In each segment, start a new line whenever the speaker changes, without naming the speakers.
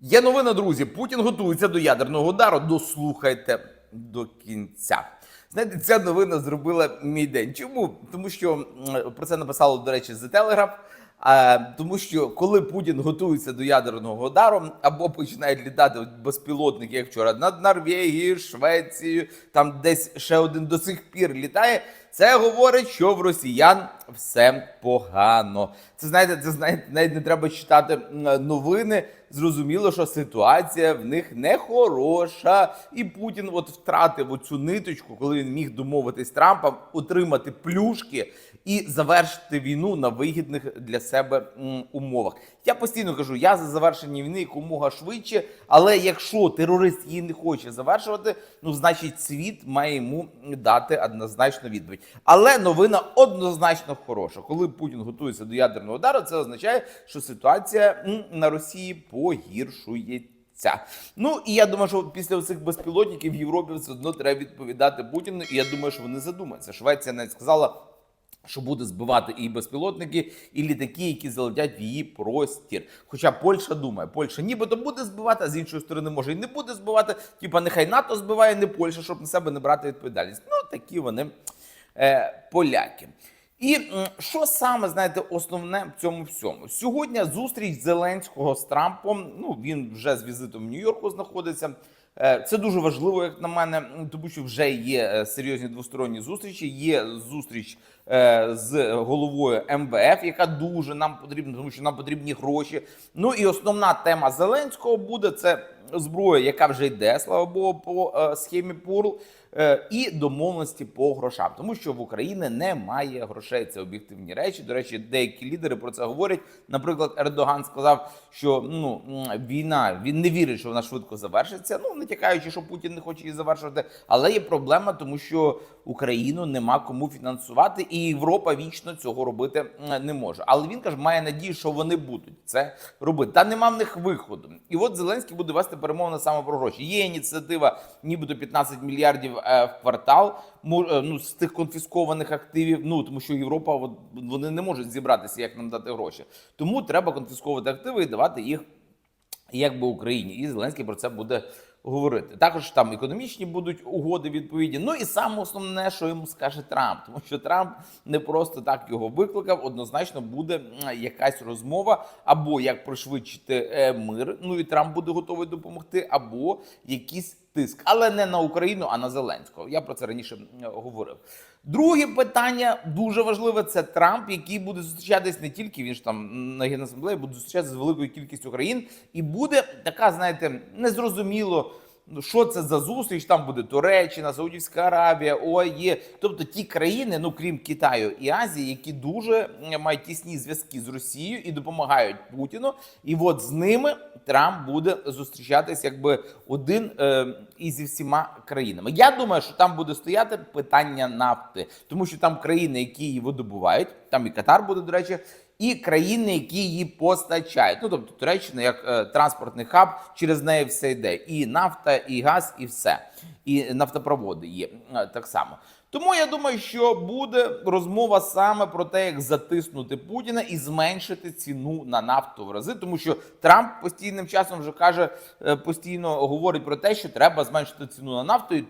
Є новина, друзі. Путін готується до ядерного удару. Дослухайте до кінця. Знаєте, ця новина зробила мій день. Чому? Тому що про це написало, до речі, The Telegraph. А, тому що коли Путін готується до ядерного удару, або починають літати безпілотники, як вчора, над Норвегією, Швецією, там десь ще один до сих пір літає. Це говорить, що в росіян все погано. Це знаєте, це знаєте, навіть не треба читати новини. Зрозуміло, що ситуація в них не хороша, і Путін от втратив оцю ниточку, коли він міг домовитись з Трампом, отримати плюшки і завершити війну на вигідних для себе умовах. Я постійно кажу, я за завершення війни якомога швидше, але якщо терорист її не хоче завершувати, ну значить світ має йому дати однозначну відповідь. Але новина однозначно хороша. Коли Путін готується до ядерного удару, це означає, що ситуація на Росії погіршується. Ну і я думаю, що після цих безпілотників в Європі все одно треба відповідати Путіну. І я думаю, що вони задумаються. Швеція навіть сказала. Що буде збивати і безпілотники, і літаки, які залетять в її простір. Хоча Польща думає, Польща нібито буде збивати, а з іншої сторони може і не буде збивати. Типа нехай НАТО збиває, не Польща, щоб на себе не брати відповідальність. Ну такі вони поляки. І що саме знаєте, основне в цьому всьому? Сьогодні зустріч Зеленського з Трампом. Ну він вже з візитом в Нью-Йорку знаходиться. Е, Це дуже важливо, як на мене, тому що вже є е, серйозні двосторонні зустрічі. Є зустріч е, з головою МВФ, яка дуже нам потрібна, тому що нам потрібні гроші. Ну і основна тема Зеленського буде це зброя, яка вже йде, слава Богу, по е, схемі ПУРЛ. Е, і домовленості по грошам, тому що в Україні немає грошей. Це об'єктивні речі. До речі, деякі лідери про це говорять. Наприклад, Ердоган сказав, що ну війна він не вірить, що вона швидко завершиться. Ну натякаючи, що Путін не хоче її завершувати. Але є проблема, тому що Україну нема кому фінансувати, і Європа вічно цього робити не може. Але він каже, має надію, що вони будуть це робити. Та нема в них виходу. І от Зеленський буде вести перемовини саме про гроші. Є ініціатива, нібито 15 мільярдів в квартал. е, Ну з тих конфіскованих активів. Ну тому що Європа от, вони не можуть зібратися, як нам дати гроші. Тому треба конфісковувати активи і давати їх якби Україні. І Зеленський про це буде говорити. Також там економічні будуть угоди відповідні. Ну і саме основне, що йому скаже Трамп, тому що Трамп не просто так його викликав. Однозначно буде якась розмова, або як пришвидшити е, мир. Ну і Трамп буде готовий допомогти, або якийсь тиск, але не на Україну, а на Зеленського. Я про це раніше говорив. Друге питання дуже важливе. Це Трамп, який буде зустрічатись не тільки він ж там на генасамблеї, буде зустрічатися з великою кількістю країн, і буде така, знаєте, незрозуміло. Що це за зустріч? Там буде Туреччина, Саудівська Аравія, ОАЄ, тобто ті країни, ну крім Китаю і Азії, які дуже мають тісні зв'язки з Росією і допомагають Путіну. І от з ними Трамп буде зустрічатись якби один е, із всіма країнами. Я думаю, що там буде стояти питання нафти, тому що там країни, які її видобувають, там і Катар буде, до речі. І країни, які її постачають, ну тобто Туреччина як е, транспортний хаб, через неї все йде. І нафта, і газ, і все. І нафтопроводи є е, так само. Тому я думаю, що буде розмова саме про те, як затиснути Путіна і зменшити ціну на нафту в рази, тому що Трамп постійним часом вже каже, е, постійно говорить про те, що треба зменшити ціну на нафту, і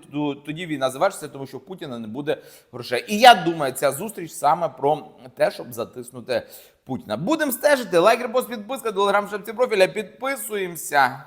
тоді війна завершиться, тому що Путіна не буде грошей. І я думаю, ця зустріч саме про те, щоб затиснути Путіна. Будемо стежити. Лайк, репост, підписка, телеграм, шапці профіля. Підписуємося.